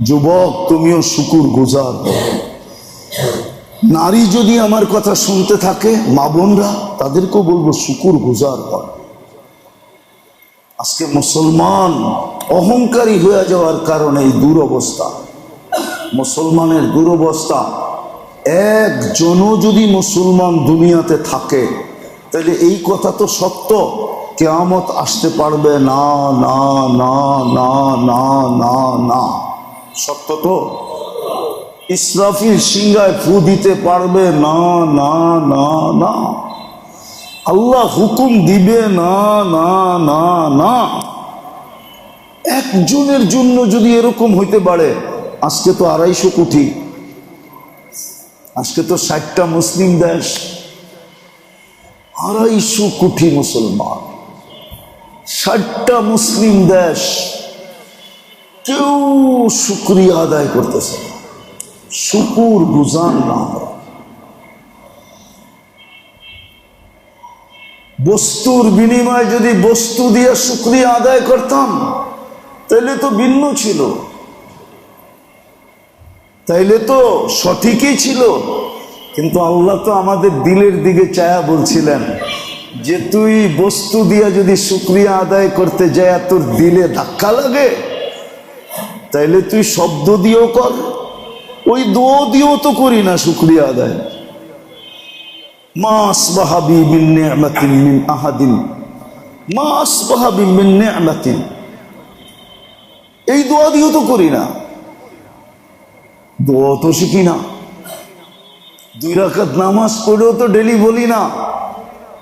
যুবক, তুমিও শুকুর গুজার। নারী যদি আমার কথা শুনতে থাকে, মা বোনরা, তাদেরকেও বলব শুকুর গুজার হন আজকে মুসলমান অহংকারী হয়ে যাওয়ার কারণে এই দুরবস্থা। মুসলমানের দুরবস্থা, একজনও যদি মুসলমান দুনিয়াতে থাকে, তাহলে এই কথা তো সত্য। কেয়ামত আসতে পারবে না না না না না না না। সত্য তো? ইসরাফিল সিংহায় ফু দিতে পারবে? না না না না। আল্লাহ হুকুম দিবে? না না না না। একজনের জন্য যদি এরকম হইতে পারে, আজকে তো আড়াইশো কোটি। আজকে তো ষাটটা মুসলিম দেশ। আড়াইশো কোটি মুসলমান। ষাটটা মুসলিম দেশ। কেউ শুক্রিয়া আদায় করতেছে শুকুর গুজান না বস্তুর বিনিময়ে যদি বস্তু দিয়ে শুক্রিয়া আদায় করতাম, তাইলে তো ভিন্ন ছিল। তাইলে তো সঠিকই ছিল। কিন্তু আল্লাহ তো আমাদের দিলের দিকে চায়া বলছিলেন যে, তুই বস্তু দিয়া যদি শুক্রিয়া আদায় করতে যায় তোর দিলে ধাক্কা লাগে? তাইলে তুই শব্দ দিয়েও কর, ওই দোয়া দিয়েও তো করি না শুক্রিয়া আদায়। মাস বাহাবি নি'মাতিন মিন আহাদিন। মা আসবাহাবি মিন নি'মাতিন এই দোয়া দিয়েও তো করি না। দোয়া তো শিখি না। দুই রাকাত নামাজ পড়েও তো ডেলি বলি না।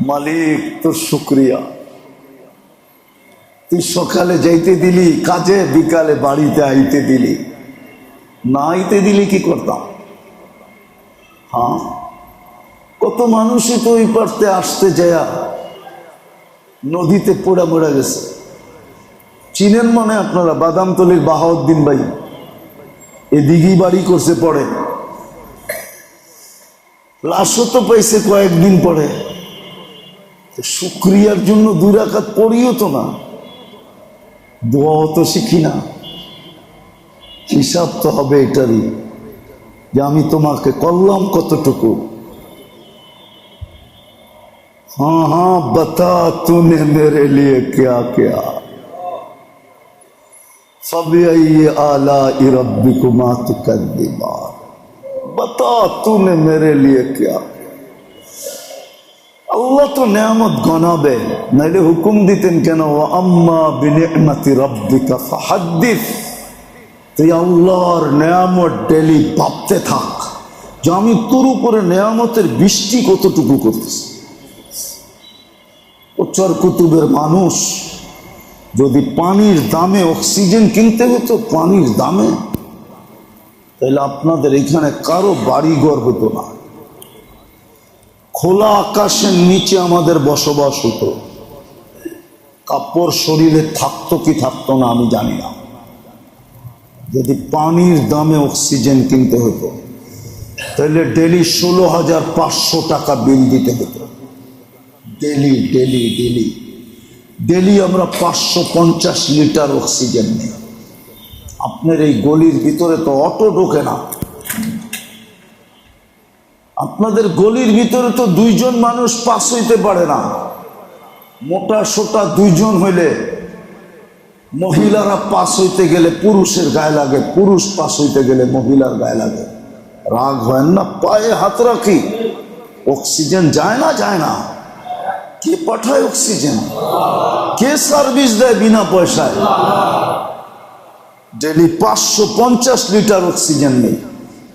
মালিক তোর শুক্রিয়া। তুই সকালে যাইতে দিলি, কাজে বিকালে বাড়িতে আইতে দিলি। না আইতে দিলি কি করতাম? হ্যাঁ? কত মানুষই তো ওই পারতে আসতে যায় নদীতে পোড়া মোড়া গেছে। চিনেন মনে আপনারা বাদামতলির বাহাউদ্দিন ভাই? এদিকেই বাড়ি করছে পরে। লাশও তো পাইছে কয়েকদিন পরে। শুক্রিয়ার জন্য দুই রাখাত পড়িও তো না। দোয়াও তো শিখি না। হিসাব তো হবে এটারই। যে আমি তোমাকে করলাম কতটুকু। ہاں ہاں بتا تو نے میرے لیے کیا کیا فبئی اعلی ربکما تکذبان بتا تو نے میرے لیے کیا کیا আল্লাহ তো নেয়ামত গনাবে নাইলে হুকুম দিতেন কেন? আম্মা আল্লাহর নেয়ামত ডেলি ভাবতে থাক যে আমি তোর উপরে নেয়ামতের বৃষ্টি কতটুকু করতেছি। উচ্চর কুতুবের মানুষ যদি পানির দামে অক্সিজেন কিনতে হতো, পানির দামে, তাহলে আপনাদের এখানে কারও বাড়ি বাড়িঘর হতো না। খোলা আকাশের নিচে আমাদের বসবাস হতো। কাপড় শরীরে থাকতো কি থাকতো না আমি জানি না। যদি পানির দামে অক্সিজেন কিনতে হতো, তাহলে ডেলি ষোলো হাজার পাঁচশো টাকা বিল দিতে হতো। Daily daily daily. ডেলি আমরা পাঁচশো পঞ্চাশ লিটার অক্সিজেন নিই। আপনার এই গলির ভিতরে তো অটো ঢোকে না। আপনাদের গলির ভিতরে তো দুইজন মানুষ পাস হইতে পারে না। মোটা সোটা দুইজন হইলে মহিলারা পাস হইতে গেলে পুরুষের গায়ে লাগে, পুরুষ পাস হইতে গেলে মহিলার গায়ে লাগে। রাগ হয় না, পায়ে হাত রাখি। অক্সিজেন যায় না যায় না। কে পাঠায় অক্সিজেন? কে সার্ভিস দেয় বিনা পয়সায়? ডেলি পাঁচশো পঞ্চাশ লিটার অক্সিজেন নেই।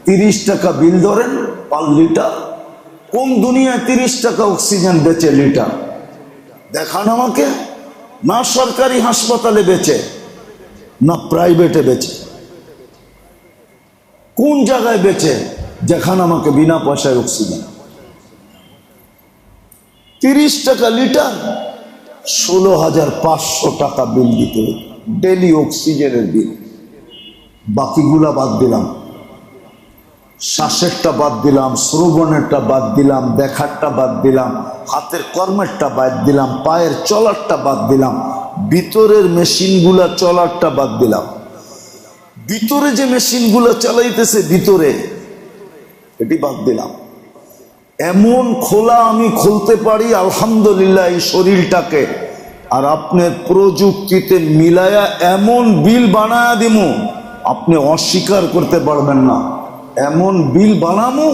তিরিশ টাকা বিল ধরেন পাঁচ লিটার। কোন দুনিয়ায় তিরিশ টাকা অক্সিজেন বেচে লিটার? দেখান আমাকে। না সরকারি হাসপাতালে বেচে, না প্রাইভেটে বেচে। কোন জায়গায় বেচে? দেখান আমাকে বিনা পয়সায় অক্সিজেন তিরিশ টাকা লিটার, ষোলো হাজার পাঁচশো টাকা বিল দিতে ডেলি অক্সিজেনের বিল বাকিগুলা বাদ দিলাম। শ্বাসেরটা বাদ দিলাম, শ্রবণেরটা বাদ দিলাম, দেখারটা বাদ দিলাম, হাতের কর্মেরটা বাদ দিলাম, পায়ের চলারটা বাদ দিলাম, ভিতরের মেশিনগুলা চলারটা বাদ দিলাম। ভিতরে যে মেশিনগুলো চালাইতেছে ভিতরে, এটি বাদ দিলাম। এমন খোলা আমি খুলতে পারি, আলহামদুলিল্লাহ, এই শরীরটাকে। আর আপনার প্রযুক্তিতে মিলায়া এমন বিল বানায়া দিমু, আপনি অস্বীকার করতে পারবেন না। এমন বিল বানামু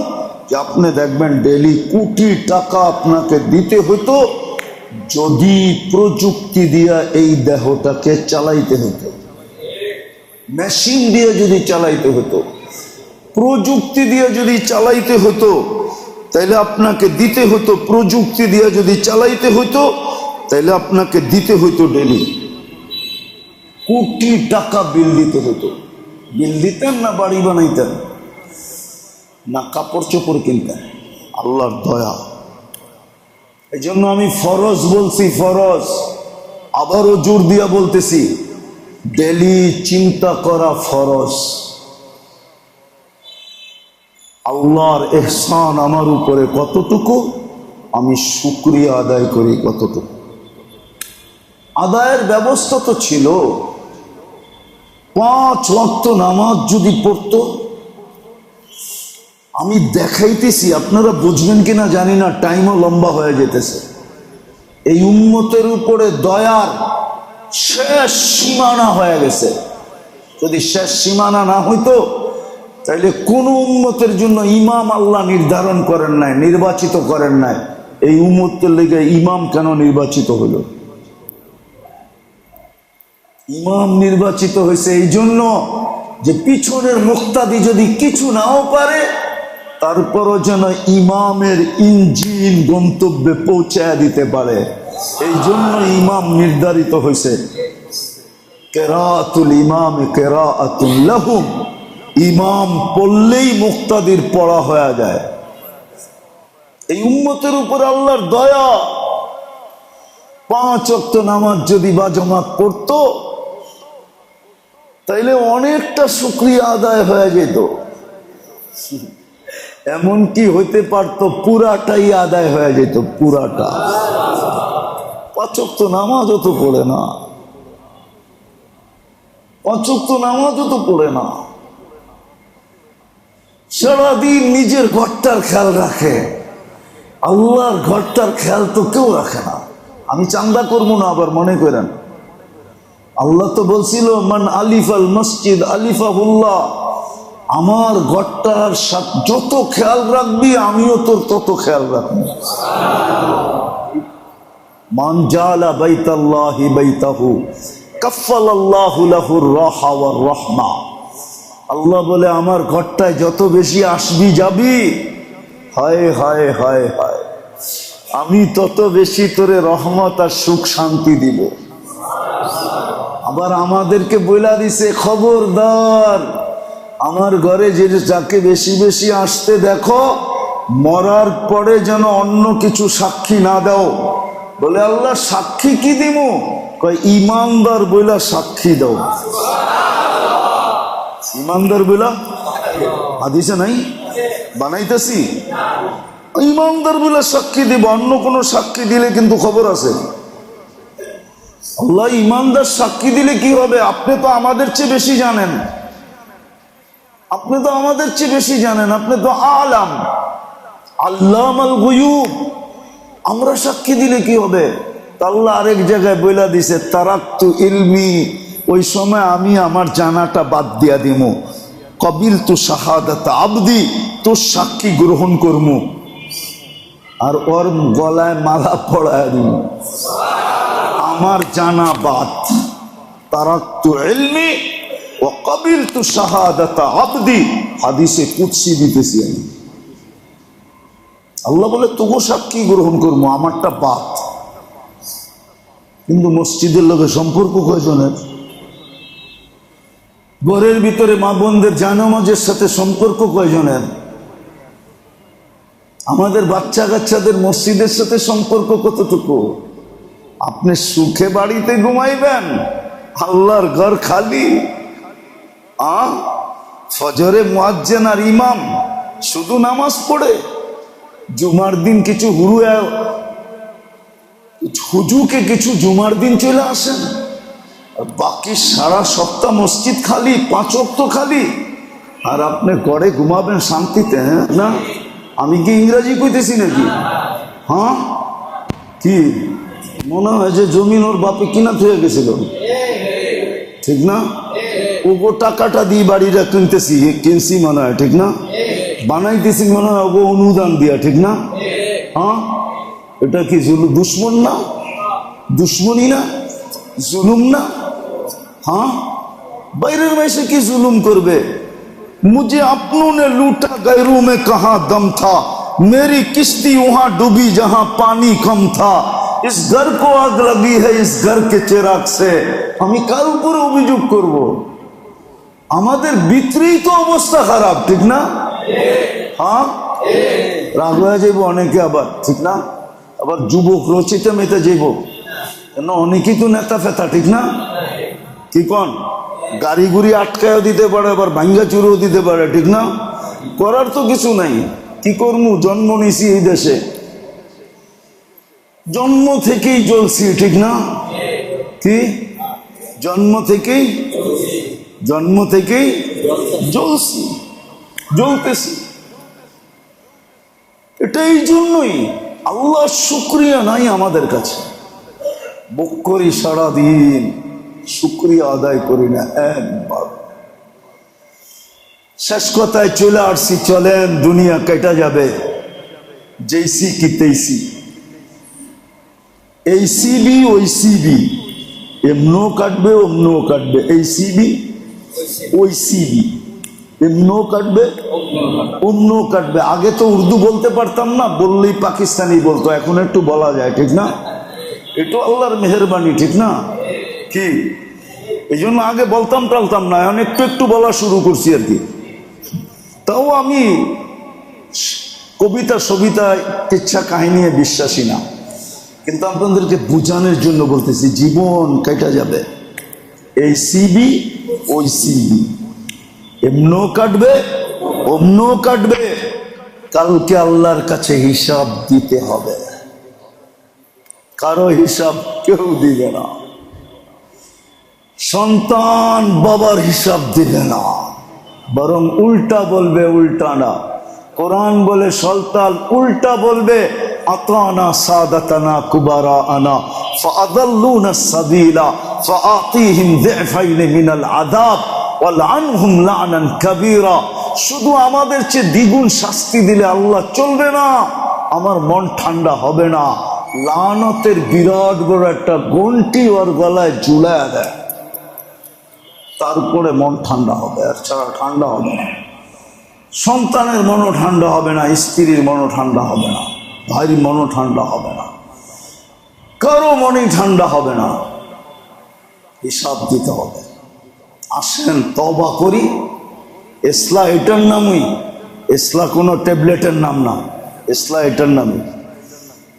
যে আপনি দেখবেন ডেলি কোটি টাকা আপনাকে দিতে হতো, যদি প্রযুক্তি দিয়া এই দেহটাকে চালাইতে হতো। মেশিন দিয়ে যদি চালাইতে হতো, প্রযুক্তি দিয়ে যদি চালাইতে হতো তাহলে আপনাকে দিতে হতো, প্রযুক্তি দিয়ে যদি চালাইতে হতো তাহলে আপনাকে দিতে হতো ডেলি। কোটি টাকা বিল দিতে হতো। বিল দিতেন না বাড়ি বানাইতেন? না কাপড় চোপড় কিনতেন আল্লাহর দয়া। এই জন্য আমি ফরজ বলছি, ফরজ। আবারও জোর দিয়া বলতেছি, ডেলি চিন্তা করা ফরজ। আল্লাহর এহসান আমার উপরে কতটুকু, আমি শুক্রিয়া আদায় করি কতটুকু। আদায়ের ব্যবস্থা তো ছিল। পাঁচ ওয়াক্ত নামাজ যদি পড়তো আমি দেখাইতেছি, আপনারা বুঝবেন কিনা জানি না, টাইমও লম্বা হয়ে যেতেছে। এই উন্মতের উপরে দয়ার শেষ সীমানা হয়ে গেছে। যদি শেষ সীমানা না হইতো, তাইলে কোন উন্মতের জন্য ইমাম আল্লাহ নির্ধারণ করেন নাই, নির্বাচিত করেন নাই? এই উম্মতের লেগে ইমাম কেন নির্বাচিত হইল? ইমাম নির্বাচিত হয়েছে এই জন্য যে পিছনের মুক্তাদি যদি কিছু নাও পারে তারপরও যেন ইমামের ইঞ্জিন গন্তব্যে পৌঁছায় দিতে পারে। এই জন্য ইমাম নির্ধারিত হয়েছে। কেরাতুল ইমাম কেরাতুল লাহুম। ইমাম পড়লেই মুক্তাদির পড়া হয়ে যায়। এই উম্মতের উপর আল্লাহর দয়া। পাঁচ অক্ত নামাজ যদি বা জমা পড়তো, তাইলে অনেকটা শুক্রিয়া আদায় হয়ে যেত। এমন কি হইতে পারতো পুরাটাই আদায় হয়ে যেত, পুরাটা। পাঁচক তো নামাজও তো পড়ে না। পাঁচক তো নামাজও তো পড়ে না। সারাদিন নিজের ঘরটার খেয়াল রাখে। আল্লাহর ঘরটার খেয়াল তো কেউ রাখে না। আমি চান্দা করব না আবার, মনে করেন। আল্লাহ তো বলছিল, মান আলিফ আল মসজিদ আলিফাহুল্লাহ। আমার ঘরটার যত খেয়াল রাখবি, আমিও তোর তত খেয়াল রাখব। মান জালা বাইতাল্লাহি বাইতাহু রাহমা। আল্লাহ বলে, আমার ঘরটায় যত বেশি আসবি, যাবি? হায় হায় হায় হায়। আমি তত বেশি তোরে রহমত আর সুখ, শান্তি দিব। আবার আমাদেরকে বইলা দিছে, খবরদার আমার ঘরে যে যাকে বেশি বেশি আসতে দেখো, মরার পরে যেন অন্য কিছু সাক্ষী না দাও। বলে, আল্লাহ, সাক্ষী কি দিব ইমানদার বইলা সাক্ষী দাও। ইমানদার বইলা? হাদিসে নাই? বানাইতেছি? ইমানদার বলে সাক্ষী দিব, অন্য কোনো সাক্ষী দিলে কিন্তু খবর আছে। আল্লাহ, ইমানদার সাক্ষী দিলে কি হবে? আপনি তো আমাদের চেয়ে বেশি জানেন। আপনি তো আমাদের চেয়ে বেশি জানেন, আপনি তো আলাম। আল্লাহ আল গুয়ুব। আমরা সাক্ষী দিলে কি হবে? আল্লাহ আরেক জায়গায় বইলা দিছে, তারাক্তু ইলমি। ওই সময় আমি আমার জানাটা বাদ দিয়া দিব কবিল তু শাহাদাত আবদি, তোর সাক্ষী গ্রহণ করমু। আর ওর গলায় মালা পড়ায় দিব আমার জানা বাদ। তারাক্তু ইলমি। ও কবিল তু আবদি। হাদিসে কুৎসি দিতেছি আমি। আল্লাহ বলে তবু সাক্ষী গ্রহণ করব, আমারটা বাদ। কিন্তু মসজিদের লোকে সম্পর্ক কয়জনের? ঘরের ভিতরে মা বোনদের জানামাজের সাথে সম্পর্ক কয়জনের? আমাদের বাচ্চা কাচ্চাদের মসজিদের সাথে সম্পর্ক কতটুকু? আপনি সুখে বাড়িতে ঘুমাইবেন, আল্লাহর ঘর খালি। আ ফজরে মুয়াজ্জেন আর ইমাম শুধু নামাজ পড়ে? জুমার দিন কিছু হুরু হুজুকে কিছু জুমার দিন চলে আসেন আর বাকি সারা সপ্তাহ মসজিদ খালি, পাঁচ অক্ত খালি। আর আপনি ঘরে ঘুমাবেন শান্তিতে হ্যাঁ? না? আমি কি ইংরাজি কইতেছি নাকি? হ্যাঁ? কি? মনে হয় যে জমিন ওর বাপে কিনা থেকে গেছিল। ঠিক না? ওগো টাকাটা দিয়ে বাড়িটা কিনতেছি। কিনছি মনে হয় ঠিক না? বানাইতেছি মনে হয় ওগো অনুদান দিয়া, ঠিক না? হ্যাঁ? এটা কি দুশ্মন না? দুশ্মনী না? জুলুম না? হ্যাঁ? বাইরের মাসে কি জুলুম করবে? মুঝে আপনোনে লুটা গায়রু মে কাহা দম থা? মেরি কিস্তি উহা ডুবি যাহা পানি কম থা? इस घर को आग लगी है इस घर के चिराग से আমি কার উপরে অভিযোগ করব আমাদের ভিতরেই তো অবস্থা খারাপ ঠিক না হ্যাঁ রাগ হয়ে যাইব অনেকে আবার ঠিক না আবার যুবক রচিতে মেতে যাইব কেন অনেকেই তো নেতা ফেতা ঠিক না কি কন গাড়ি গুড়ি আটকায়ও দিতে পারে আবার ভাঙ্গা চুরও দিতে পারে ঠিক না করার তো কিছু নাই কি করমু জন্ম নিছি এই দেশে জন্ম থেকেই জ্বলছি, ঠিক না? কি? জন্ম থেকেই? জন্ম থেকেই জ্বলছি, জ্বলতেছি। এটা এই জন্যই আল্লাহ শুক্রিয়া নাই আমাদের কাছে। বুক করি সারাদিন শুক্রিয়া আদায় করি না, একবার। শেষ কথায় চলে আসছি, চলেন, দুনিয়া কেটা যাবে। যেইসি কি তেইসি। এই সিবি ওই সিবি এমনও কাটবে অমনও কাটবে। এই সিবি ওই সিবি এমনও কাটবে অমনও কাটবে। আগে তো উর্দু বলতে পারতাম না, বললেই পাকিস্তানি বলতো। এখন একটু বলা যায়, ঠিক না? এটা আল্লাহর মেহরবানি, ঠিক না? কি? এই জন্য আগে বলতাম টালতাম না। এখন একটু একটু বলা শুরু করছি আর কি। তাও আমি কবিতা, সবিতা, ইচ্ছা কাহিনী বিশ্বাসী না। কিন্তু আপনাদেরকে বোঝানোর জন্য বলতেছি, জীবন কেটে যাবে। এই সিবি ওই সিবি এমনও কাটবে অমনও কাটবে। কালকে আল্লাহর কাছে হিসাব দিতে হবে। কারও হিসাব কেউ দিবে না। সন্তান বাবার হিসাব দিবে না। বরং উল্টা বলবে, উল্টা না। কোরআন বলে, সন্তান উল্টা বলবে আতানা সাদাতানা কুবারা আনা ফাআদাল্লুনা সাবিলা, ফাআতিহিম যিফাইন মিনাল আযাব, ওয়ালআনহুম লা'নান কাবীরা। শুধু আমাদের চেয়ে দ্বিগুণ শাস্তি দিলে আল্লাহ চলবে না, আমার মন ঠান্ডা হবে না। লানতের বিরাট বড় একটা গন্টি ওর গলায় জুড়ায় দেয়। তারপরে মন ঠান্ডা হবে, আর ছাড়া ঠান্ডা হবে না। সন্তানের মনও ঠান্ডা হবে না, স্ত্রীর মনও ঠান্ডা হবে না। ভাইয়ের মনও ঠান্ডা হবে না, কারও মনেই ঠান্ডা হবে না, হিসাব দিতে হবে। আসেন তবা করি। এসলা এটার নামই, এসলা কোনো ট্যাবলেটের নাম না, এসলা এটার নামই।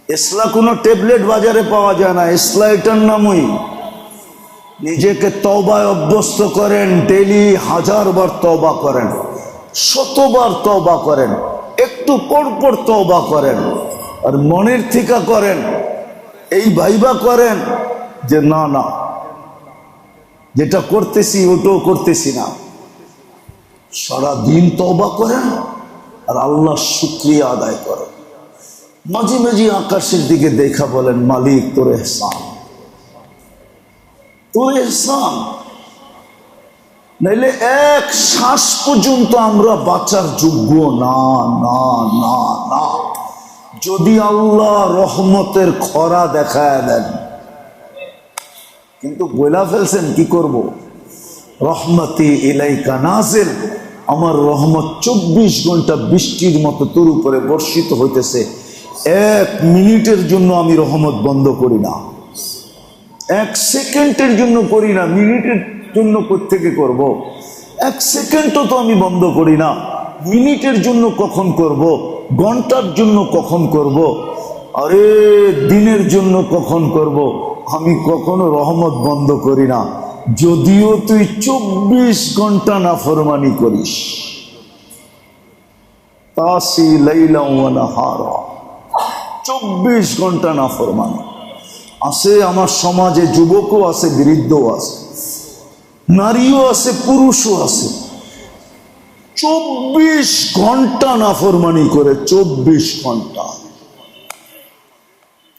এসলা কোনো ট্যাবলেট বাজারে পাওয়া যায় না, এসলা এটার নামই। নিজেকে তবায় অভ্যস্ত করেন ডেলি হাজার বার তবা করেন, শতবার তবা করেন, একটু পর পর তবা করেন। আর মনের থিকা করেন, এই ভাইবা করেন যে না না, যেটা করতেছি ওটাও করতেছি না। সারা দিন তবা করেন আর আল্লাহ শুক্রিয়া আদায় করেন। মাঝে মাঝে আকাশের দিকে দেখা বলেন, মালিক তোর এহসান। তোর এহসান। নাইলে এক শ্বাস পর্যন্ত আমরা বাঁচার যোগ্য না না না না। যদি আল্লাহ রহমতের খরা দেখায় দেন। কিন্তু বইলা ফেলছেন, কি করব? রহমতি ইলাইকা নাজেল। আমার রহমত চব্বিশ ঘণ্টা বৃষ্টির মতো তোর উপরে বর্ষিত হইতেছে। এক মিনিটের জন্য আমি রহমত বন্ধ করি না। এক সেকেন্ডের জন্য করি না, মিনিটের জন্য থেকে করব। এক সেকেন্ডও তো আমি বন্ধ করি না, মিনিটের জন্য কখন করব। ঘণ্টার জন্য কখন করব। আরে, দিনের জন্য কখন করব। আমি কখনো রহমত বন্ধ করি না। যদিও তুই চব্বিশ ঘণ্টা না ফরমানি করিস। তাসি লাইলা হারা চব্বিশ ঘণ্টা না ফরমানি আছে আমার সমাজে যুবকও আছে, বৃদ্ধও আছে। নারীও আছে, পুরুষও আছে। চব্বিশ ঘণ্টা নাফরমানি করে, চব্বিশ ঘণ্টা।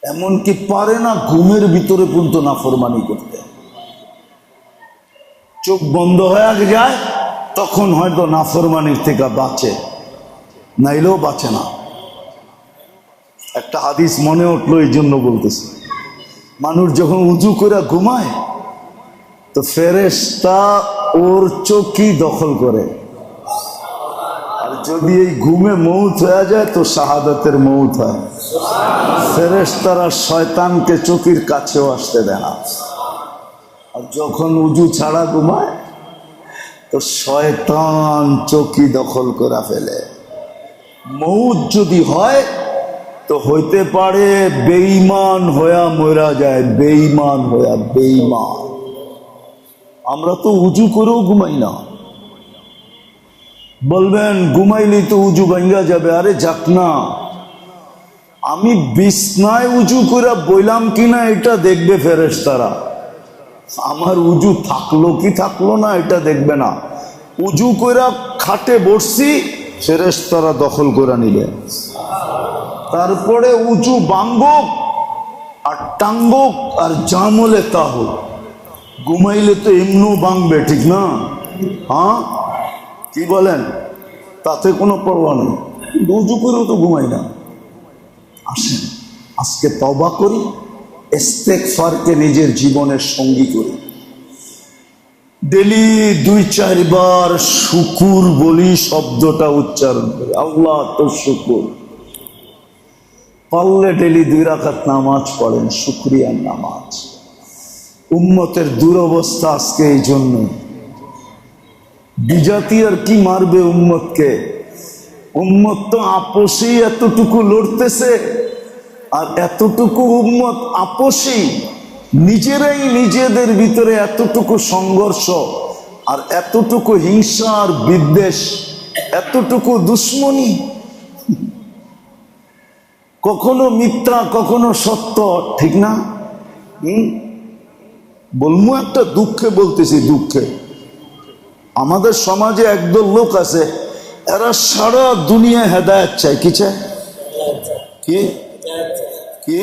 এমনকি পারে না ঘুমের ভিতরে পর্যন্ত নাফরমানি করতে। চোখ বন্ধ হয়ে যায়, তখন হয়তো নাফরমানির থেকে বাঁচে। নাইলেও বাঁচে না। একটা হাদিস মনে উঠল এই জন্য বলতেছি। মানুষ যখন উঁচু করে ঘুমায়, তো ফেরেশতা ওর চোখই দখল করে। যদি এই ঘুমে মৌত হয়ে যায়, তো শাহাদাতের মৌত হয়। ফেরেশতারা শয়তানকে চোখের কাছেও আসতে দেয় না। আর যখন উজু ছাড়া ঘুমায়, তো শয়তান চকি দখল করে ফেলে। মৌত যদি হয়, তো হইতে পারে বেইমান হইয়া মরা যায় বেইমান হইয়া বেইমান আমরা তো উজু করেও ঘুমাই না। বলবেন ঘুমাইলে তো উজু ভাঙ্গা যাবে। আরে যাক না। আমি বিছনায় উজু করে বইলাম কিনা এটা দেখবে ফেরেস তারা আমার উজু থাকল কি থাকল না এটা দেখবে না। উজু কইরা খাটে বসছি ফেরেস তারা দখল করে নিলে। তারপরে উঁচু বাঙ্গক আর টাঙ্গক আর জামলে তা হোক ঘুমাইলে তো এমনও বাংবে ঠিক না? হ্যাঁ? কি বলেন? তাতে কোনো পরোয়া নেই। উঁচু করেও তো ঘুমাই না। আসেন, আজকে তবা করি ফারকে নিজের জীবনের সঙ্গী করি। ডেলি দুই, চারবার শুকুর বলি শব্দটা উচ্চারণ করি। আল্লাহ তো শুকুর। পারলে ডেলি দুই রাখাত নামাজ পড়েন, শুক্রিয়ার নামাজ। উম্মতের দুরবস্থা আজকে এই জন্য বিজাতি আর কি মারবে উম্মতকে? উম্মত তো আপোষেই এতটুকু লড়তেছে। আর এতটুকু উম্মত আপোষেই নিজেরাই নিজেদের ভিতরে এতটুকু সংঘর্ষ আর এতটুকু হিংসা আর বিদ্বেষ, এতটুকু দুশ্মনী। কখনো মিথ্যা, কখনো সত্য, ঠিক না? বলব একটা দুঃখে বলতেছি, দুঃখে। আমাদের সমাজে একদল লোক আছে, এরা সারা দুনিয়া হেদায়ত চায়। কি চায়? কি? কি?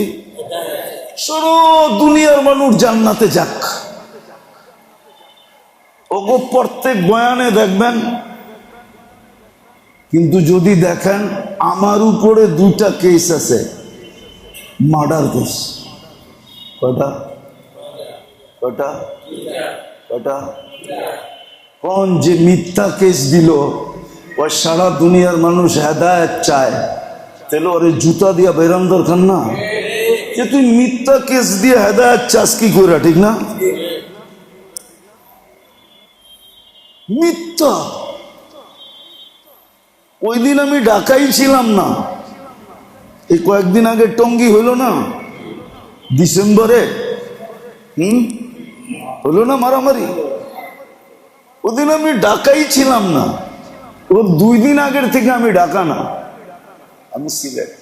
সারা দুনিয়ার মানুষ জান্নাতে যাক। ওগো প্রত্যেক বয়ানে দেখবেন, কিন্তু যদি দেখেন, আমার উপরে দুটা কেস আছে। মার্ডার কেস কটা কটা কটা কোন যে মিথ্যা কেস দিল, ও সারা দুনিয়ার মানুষ হেদায়ত চায়। তাহলে ওরে জুতা দিয়া বেরাম দরকার না। যে তুই মিথ্যা কেস দিয়ে হেদায়ত চাস, কি করে ঠিক না? মিথ্যা। ওই দিন আমি ঢাকাই ছিলাম না। এই কয়েকদিন আগে টঙ্গি হলো না। ডিসেম্বরে, হুম? হলো না মারামারি? ওদিন আমি ঢাকাই ছিলাম না। ওর দুই দিন আগের থেকে আমি ঢাকা না। আমি সিলেট।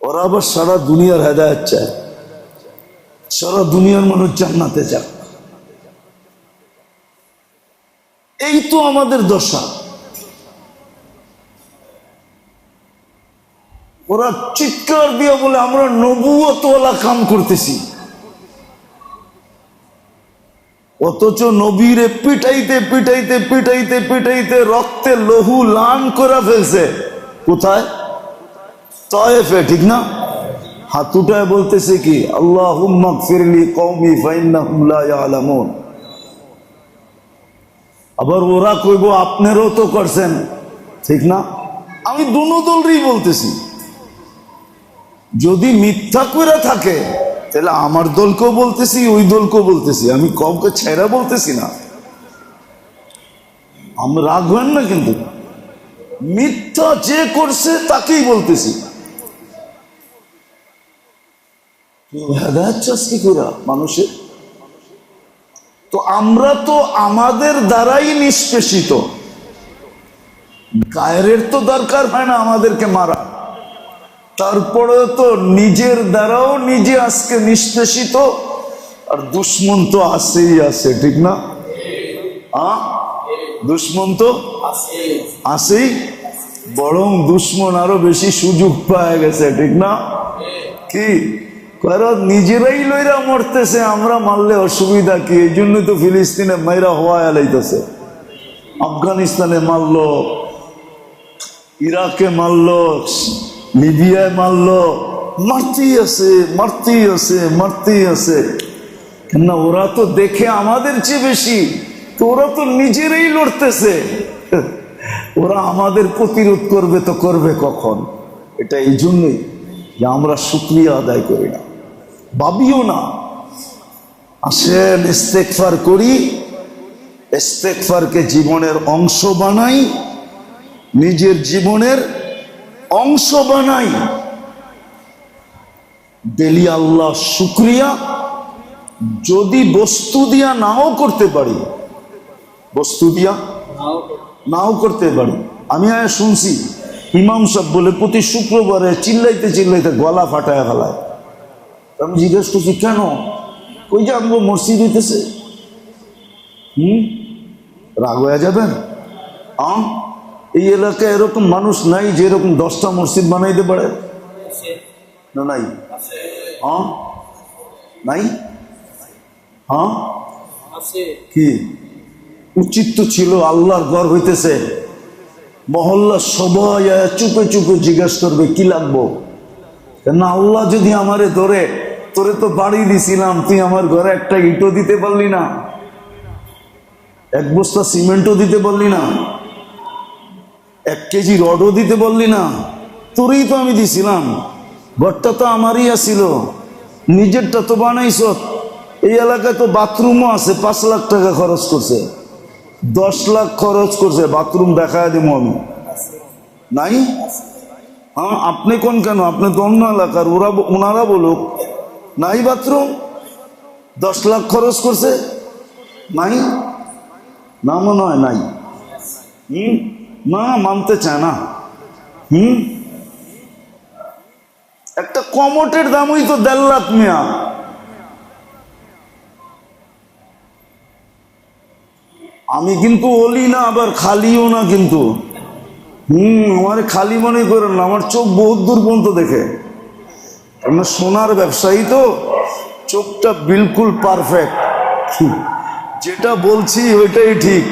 ওরা আবার সারা দুনিয়ার হেদায়ত চায়। সারা দুনিয়ার মানুষ জান্নাতে যাক। এই তো আমাদের দশা। ওরা চিৎকার দিয়ে বলে, আমরা নবুয়তওয়ালা কাম করতেছি। অথচ নবীরে পিটাইতে পিটাইতে পিটাইতে পিটাইতে রক্তে লহু লান করে ফেলছে। কোথায়? তয়েফে, ঠিক না? হাতুটায় বলতেছে কি আল্লাহ ফিরলি কৌমি ইয়ালামুন। আবার ওরা কইব, আপনারও তো করছেন। ঠিক না? আমি দুনো দলরই বলতেছি। যদি মিথ্যা করে থাকে তাহলে আমার দলকেও বলতেছি, ওই দলকেও বলতেছি। আমি কমকে ছেড়া বলতেছি না। আমি রাগ হন না কিন্তু। মিথ্যা যে করছে তাকেই বলতেছি। মানুষের? তো আমরা তো আমাদের দ্বারাই নিষ্পেষিত। গায়ের তো দরকার হয় না আমাদেরকে মারা তারপরে তো নিজের দ্বারাও নিজে আজকে নিষ্পেষিত আর দুশ্মন তো আসেই আছে, ঠিক না? দুশ্মন তো আসেই বরং দুশ্মন আরও বেশি সুযোগ পায় গেছে, ঠিক না? কি? কারণ নিজেরাই লইরা মরতেছে, আমরা মারলে অসুবিধা কি? এই জন্য তো ফিলিস্তিনে মাইরা হওয়া এলাইতেছে আফগানিস্তানে মারলো, ইরাকে মারলো লিবিয়ায় মারলো, মারতেই আছে মারতেই আছে মারতেই আছে। না ওরা তো দেখে আমাদের চেয়ে বেশি, তো ওরা তো নিজেরাই লড়তেছে। ওরা আমাদের প্রতিরোধ করবে তো করবে কখন? এটা এই জন্যই যে আমরা শুক্রিয়া আদায় করি না। ভাবিও না। আসেন ইস্তেকফার করি ইস্তেকফারকে জীবনের অংশ বানাই, নিজের জীবনের অংশ বানাই। ডেলি আল্লাহ শুক্রিয়া। যদি বস্তু দিয়া নাও করতে পারি বস্তু দিয়া নাও করতে পারি। আমি আয়া শুনছি ইমাম সাহেব বলে প্রতি শুক্রবারে চিল্লাইতে চিল্লাইতে গলা ফাটায় ফেলায়। আমি জিজ্ঞেস করছি কেন? ওই যে আমগো মসজিদ হইতেছে? হুম? রাগ হয়ে যাবেন? আম এই এলাকায় এরকম মানুষ নাই যে এরকম দশটা মসজিদ বানাইতে পারে? না নাই? হ্যাঁ? নাই? হ্যাঁ? কি? উচিত তো ছিল আল্লাহর ঘর হইতেছে। মহল্লা সবাই চুপে চুপে জিজ্ঞাসা করবে কি লাগবো? না আল্লাহ যদি আমারে ধরে তোরে তো বাড়ি দিছিলাম তুই আমার ঘরে একটা ইটও দিতে পারলি না। এক বস্তা সিমেন্টও দিতে পারলি না। এক কেজি রডও দিতে বললি না, তোরই তো আমি দিছিলাম। ঘরটা তো আমারই আসিল নিজেরটা তো বানাইছ। এই এলাকায় তো বাথরুমও আছে, পাঁচ লাখ টাকা খরচ করছে। দশ লাখ খরচ করছে, বাথরুম দেখা দেবো আমি। নাই? হ্যাঁ আপনি কোন কেন? আপনি তো অন্য এলাকার, ওরা ওনারা বলুক। নাই বাথরুম? দশ লাখ খরচ করছে? নাই? না মনে হয় নাই। হুম? না মানতে চায় না। হুম? একটা কমোটের দামই তো দেড় লাখ মিয়া। আমি কিন্তু অলি না, আবার খালিও না কিন্তু। হুম, আমার খালি মনে করেন না, আমার চোখ বহুত দূর পর্যন্ত দেখে। আমরা সোনার ব্যবসায়ী তো, চোখটা বিলকুল পারফেক্ট যেটা বলছি ওইটাই ঠিক,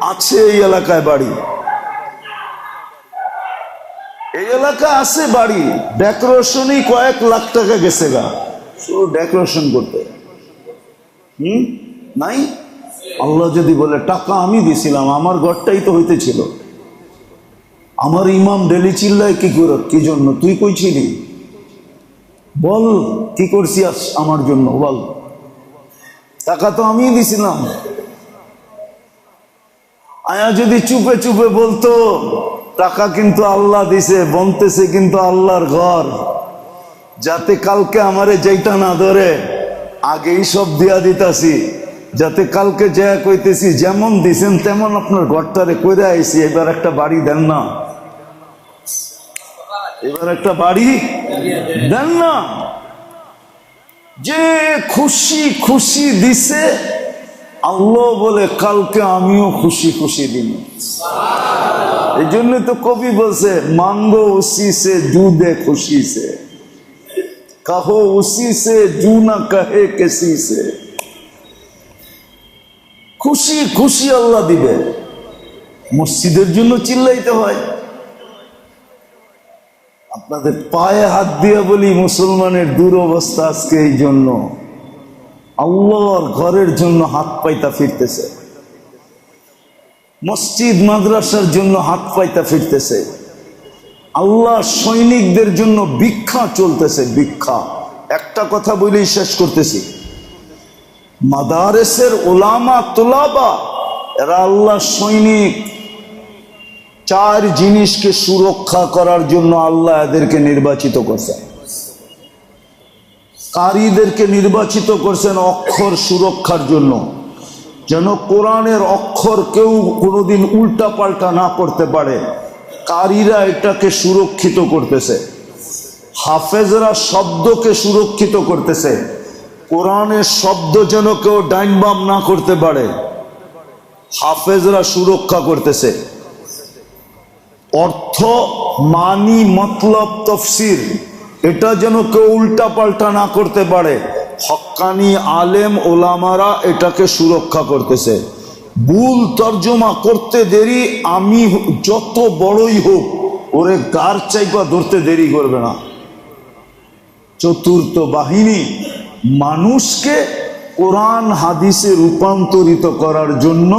আছে এই এলাকায় বাড়ি। এলাকা আছে বাড়ি। ডেকোরেশনই কয়েক লাখ টাকা গেছে গা। শুধু ডেকোরেশন করতে। হুম? নাই? আল্লাহ যদি বলে, টাকা আমি দিছিলাম, আমার ঘরটাই তো হইতেছিল। আমার ইমাম ডেলি চিল্লায়, কি করে? কি জন্য? তুই কই ছিলি? বল, কি করছি আমার জন্য? বল। টাকা তো আমিই দিছিলাম। আয়া যদি চুপে চুপে বলতো টাকা কিন্তু আল্লাহ দিছে, বনতেছে কিন্তু আল্লাহর ঘর। যাতে কালকে আমারে যেটা না ধরে, আগেই সব দিয়া দিতাছি। যাতে কালকে যা কইতেছি, যেমন দিছেন তেমন আপনার ঘরটারে কইরে আইছি, এবার একটা বাড়ি দেন না। এবার একটা বাড়ি দেন না। যে খুশি খুশি দিছে আল্লাহ বলে কালকে আমিও খুশি খুশি দিন। এই জন্য তো কবি বলছে মাঙ্গো উসি সে জু দে খুশি সে কাহো উসি সে জু না কাহে কেসি সে খুশি খুশি আল্লাহ দিবে। মসজিদের জন্য চিল্লাইতে হয়। আপনাদের পায়ে হাত দিয়ে বলি মুসলমানের দুরবস্থা আজকে এই জন্য। আল্লাহর ঘরের জন্য হাত পাইতা ফিরতেছে। মসজিদ, মাদ্রাসার জন্য হাত পাইতা ফিরতেছে। আল্লাহ সৈনিকদের জন্য ভিক্ষা চলতেছে, ভিক্ষা। একটা কথা বলেই শেষ করতেছি। মাদারেসের ওলামা, তোলাবা, এরা আল্লাহ সৈনিক। চার জিনিসকে সুরক্ষা করার জন্য আল্লাহ এদেরকে নির্বাচিত করছেন কারীদেরকে নির্বাচিত করছেন অক্ষর সুরক্ষার জন্য। যেন কোরআনের অক্ষর কেউ কোনোদিন উল্টা পাল্টা না করতে পারে। কারীরা এটাকে সুরক্ষিত করতেছে। হাফেজরা শব্দকে সুরক্ষিত করতেছে। কোরআনের শব্দ যেন কেউ ডাইন বাম না করতে পারে। হাফেজরা সুরক্ষা করতেছে। অর্থ, মানি, মতলব, তফসির। এটা যেন কেউ উল্টা পাল্টা না করতে পারে। হক্কানি আলেম ওলামারা এটাকে সুরক্ষা করতেছে। ভুল তর্জমা করতে দেরি, আমি যত বড়ই হোক, ওরে গার চাইবা ধরতে দেরি করবে না। চতুর্থ বাহিনী, মানুষকে কোরআন হাদিসে রূপান্তরিত করার জন্য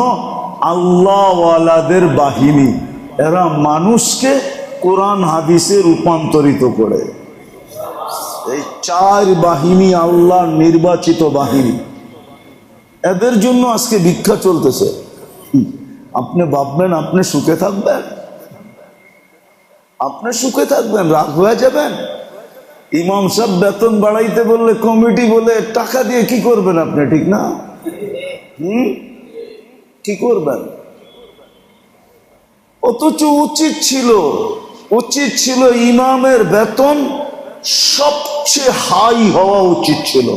আল্লাহওয়ালাদের বাহিনী। এরা মানুষকে কোরআন হাদিসে রূপান্তরিত করে। এই চার বাহিনী আল্লাহ নির্বাচিত বাহিনী। এদের জন্য আজকে ভিক্ষা চলতেছে। আপনি ভাববেন, আপনি সুখে থাকবেন? আপনি সুখে থাকবেন, রাগ হয়ে যাবেন? ইমাম সাহেব বেতন বাড়াইতে বললে, কমিটি বলে, টাকা দিয়ে কি করবেন আপনি, ঠিক না? হুম, কি করবেন? অথচ উচিত ছিল উচিত ছিল ইমামের বেতন সবচেয়ে হাই হওয়া উচিত ছিল।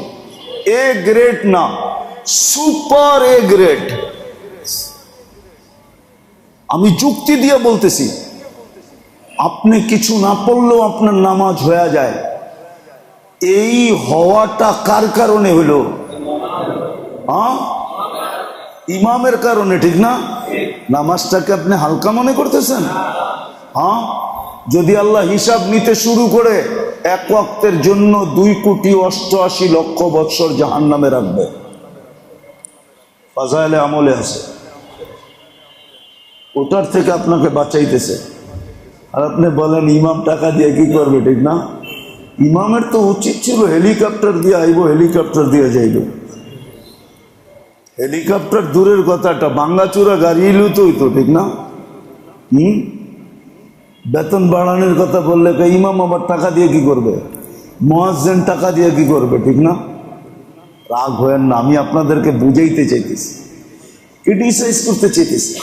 এ গ্রেড না সুপার এ গ্রেড আমি যুক্তি দিয়ে বলতেছি, আপনি কিছু না পড়লেও আপনার নামাজ হয়ে যায়। এই হওয়াটা কার কারণে হ্যাঁ ইমামের কারণে, ঠিক না? নামাজটাকে আপনি হালকা মনে করতেছেন? হ্যাঁ যদি আল্লাহ হিসাব নিতে শুরু করে, এক ওয়াক্তের জন্য দুই কোটি অষ্টআশি লক্ষ বৎসর জাহান নামে রাখবে। ফাজাইলে আমলে আছে। ওটার থেকে আপনাকে বাঁচাইতেছে। আর আপনি বলেন, ইমাম টাকা দিয়ে কি করবে, ঠিক না? ইমামের তো উচিত ছিল হেলিকপ্টার দিয়ে আইব, হেলিকপ্টার দিয়ে যাইব। হেলিকপ্টার দূরের কথাটা বাঙ্গাচুরা গাড়ি এলেও তো, ঠিক না? হুম? বেতন বাড়ানোর কথা বললে ইমাম আবার টাকা দিয়ে কি করবে? মহাজেন টাকা দিয়ে কি করবে? ঠিক না? রাগ হয়েন না, আমি আপনাদেরকে বুঝাইতে চাইতেছি। ক্রিটিসাইজ করতে চাইতেছি।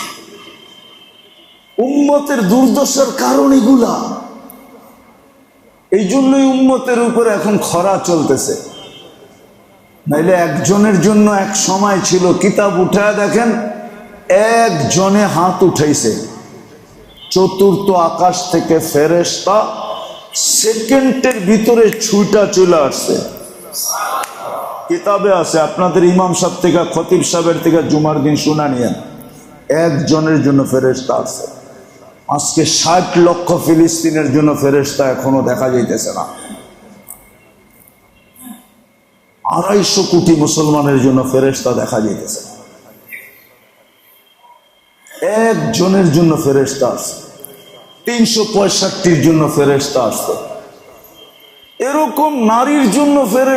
উম্মতের দুর্দশার কারণ এগুলা। এই জন্যই উম্মতের উপরে এখন খরা চলতেছে। নাইলে একজনের জন্য এক সময় ছিল, কিতাব উঠায় দেখেন, একজনে হাত উঠাইছে। চতুর্থ আকাশ থেকে ফেরেস্তা সেকেন্ডের ভিতরে ছুটা চলে আসছে। কিতাবে আছে, আপনাদের ইমাম সাহেব থেকে, খতিব সাহেবের থেকে জুমার দিন শোনা নিয়েন। একজনের জন্য ফেরেস্তা আছে। আজকে ষাট লক্ষ ফিলিস্তিনের জন্য ফেরেস্তা এখনও দেখা যাইতেছে না। আড়াইশো কোটি মুসলমানের জন্য ফেরেস্তা দেখা যাইতেছে। একজনের জন্য ফেরেস্তা আসছে তিনশো পঁয়ষট্টির জন্য ফেরেস্তা আসতো এরকম নারীর জন্য ফেরেস্তা